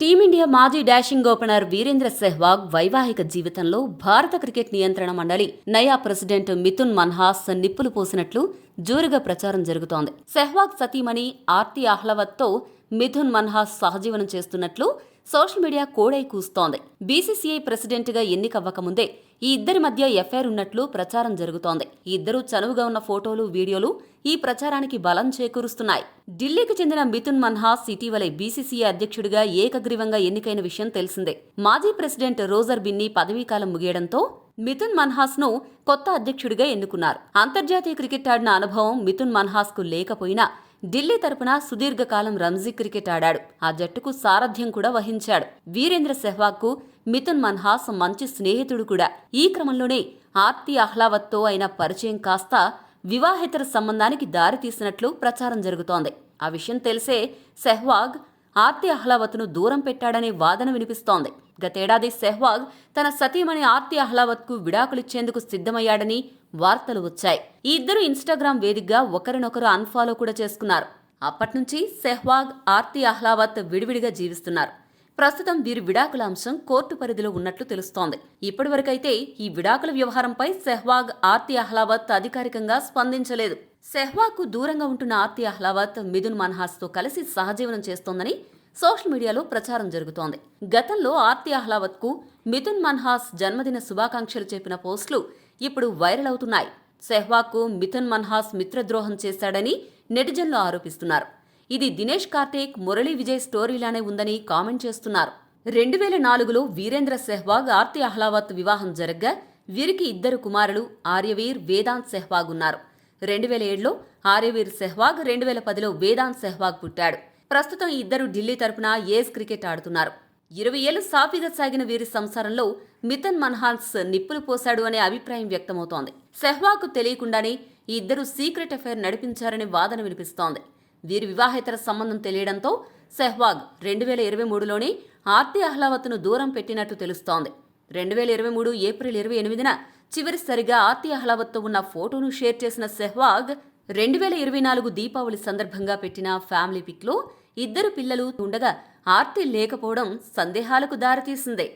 Team India మాజీ dashing opener Virendra Sehwag వైవాహిక జీవితంలో భారత క్రికెట్ నియంత్రణ మండలి నయా ప్రెసిడెంట్ మిథున్ మన్హాస్ నిప్పులు పోసినట్లు జోరుగా ప్రచారం జరుగుతోంది. సెహ్వాగ్ సతీమణి ఆర్తి ఆహ్లవత్తో మిథున్ మన్హాస్ సహజీవనం చేస్తున్నట్లు సోషల్ మీడియా కోడై కూస్తోంది. బీసీసీఐ ప్రెసిడెంట్గా ఎన్నికవ్వకముందే ఈ ఇద్దరి మధ్య ఎఫ్ఐఆర్ ఉన్నట్లు ప్రచారం జరుగుతోంది. ఇద్దరు చనువుగా ఉన్న ఫోటోలు వీడియోలు ఈ ప్రచారానికి బలం చేకూరుస్తున్నాయి. ఢిల్లీకి చెందిన మిథున్ మన్హాస్ ఇటీవలే బీసీసీఐ అధ్యక్షుడిగా ఏకగ్రీవంగా ఎన్నికైన విషయం తెలిసిందే. మాజీ ప్రెసిడెంట్ రోజర్ బిన్ని పదవీకాలం ముగియడంతో మిథున్ మన్హాస్ను కొత్త అధ్యక్షుడిగా ఎన్నుకున్నారు. అంతర్జాతీయ క్రికెట్ ఆడిన అనుభవం మిథున్ మన్హాస్కు లేకపోయినా ఢిల్లీ తరపున సుదీర్ఘకాలం రంజీ క్రికెట్ ఆడాడు. ఆ జట్టుకు సారథ్యం కూడా వహించాడు. వీరేంద్ర సెహ్వాగ్కు మిథున్ మన్హాస్ మంచి స్నేహితుడు కూడా. ఈ క్రమంలోనే ఆర్తి అహ్లావత్తో అయిన పరిచయం కాస్త వివాహేతర సంబంధానికి దారితీసినట్లు ప్రచారం జరుగుతోంది. ఆ విషయం తెలిసే సెహ్వాగ్ ఆర్తి అహ్లావత్ను దూరం పెట్టాడనే వాదన వినిపిస్తోంది. గతేడాది సెహ్వాగ్ తన సతీమణి ఆర్తి అహ్లావత్కు విడాకులిచ్చేందుకు సిద్ధమయ్యాడని వార్తలు వచ్చాయి. ఈ ఇద్దరు ఇన్స్టాగ్రామ్ వేదికగా ఒకరినొకరు అన్ఫాలో కూడా చేసుకున్నారు. అప్పట్నుంచి సెహ్వాగ్ ఆర్తి అహ్లావత్ విడివిడిగా జీవిస్తున్నారు. ప్రస్తుతం వీరి విడాకుల అంశం కోర్టు పరిధిలో ఉన్నట్లు తెలుస్తోంది. ఇప్పటివరకైతే ఈ విడాకుల వ్యవహారంపై సెహ్వాగ్ ఆర్తి అహ్లావత్ అధికారికంగా స్పందించలేదు. సెహ్వాగ్కు దూరంగా ఉంటున్న ఆర్తి అహ్లావత్ మిథున్ మన్హాస్తో కలిసి సహజీవనం చేస్తోందని సోషల్ మీడియాలో ప్రచారం జరుగుతోంది. గతంలో ఆర్తి అహ్లావత్కు మిథున్ మన్హాస్ జన్మదిన శుభాకాంక్షలు చెప్పిన పోస్టులు ఇప్పుడు వైరల్ అవుతున్నాయి. సెహ్వాగ్కు మిథున్ మన్హాస్ మిత్రద్రోహం చేశాడని నెటిజన్లు ఆరోపిస్తున్నారు. ఇది దినేష్ కార్తీక్ మురళీ విజయ్ స్టోరీలానే ఉందని కామెంట్ చేస్తున్నారు. రెండు వేల నాలుగులో వీరేంద్ర సెహ్వాగ్ ఆర్తి అహ్లావత్ వివాహం జరగ్గా వీరికి ఇద్దరు కుమారులు ఆర్యవీర్ వేదాంత్ సెహ్వాగ్ ఉన్నారు. రెండు వేల ఏడులో ఆర్యవీర్ సెహ్వాగ్ రెండు వేల పదిలో వేదాంత్ సెహ్వాగ్ పుట్టాడు. ప్రస్తుతం ఇద్దరు ఢిల్లీ తరపున ఏస్ క్రికెట్ ఆడుతున్నారు. ఇరవై ఏళ్ళు సాఫీగా సాగిన వీరి సంసారంలో మిథన్ మన్హాన్స్ నిప్పులు పోశాడు అనే అభిప్రాయం వ్యక్తమవుతోంది. సెహ్వాకు తెలియకుండానే ఈ ఇద్దరు సీక్రెట్ అఫైర్ నడిపించారనే వాదన వినిపిస్తోంది. వీరి వివాహేతర సంబంధం తెలియడంతో సెహ్వాగ్ రెండు వేల ఇరవై మూడులోనే ఆర్తి అహ్లావత్ను దూరం పెట్టినట్టు తెలుస్తోంది. రెండు వేల ఇరవై మూడు ఏప్రిల్ ఇరవై ఎనిమిదిన చివరిసరిగా ఆర్తి అహ్లావత్తో ఉన్న ఫోటోను షేర్ చేసిన సెహ్వాగ్ రెండు వేల ఇరవై నాలుగు దీపావళి సందర్భంగా పెట్టిన ఫ్యామిలీ పిక్లో ఇద్దరు పిల్లలు ఉండగా ఆర్తి లేకపోవడం సందేహాలకు దారితీసిందే.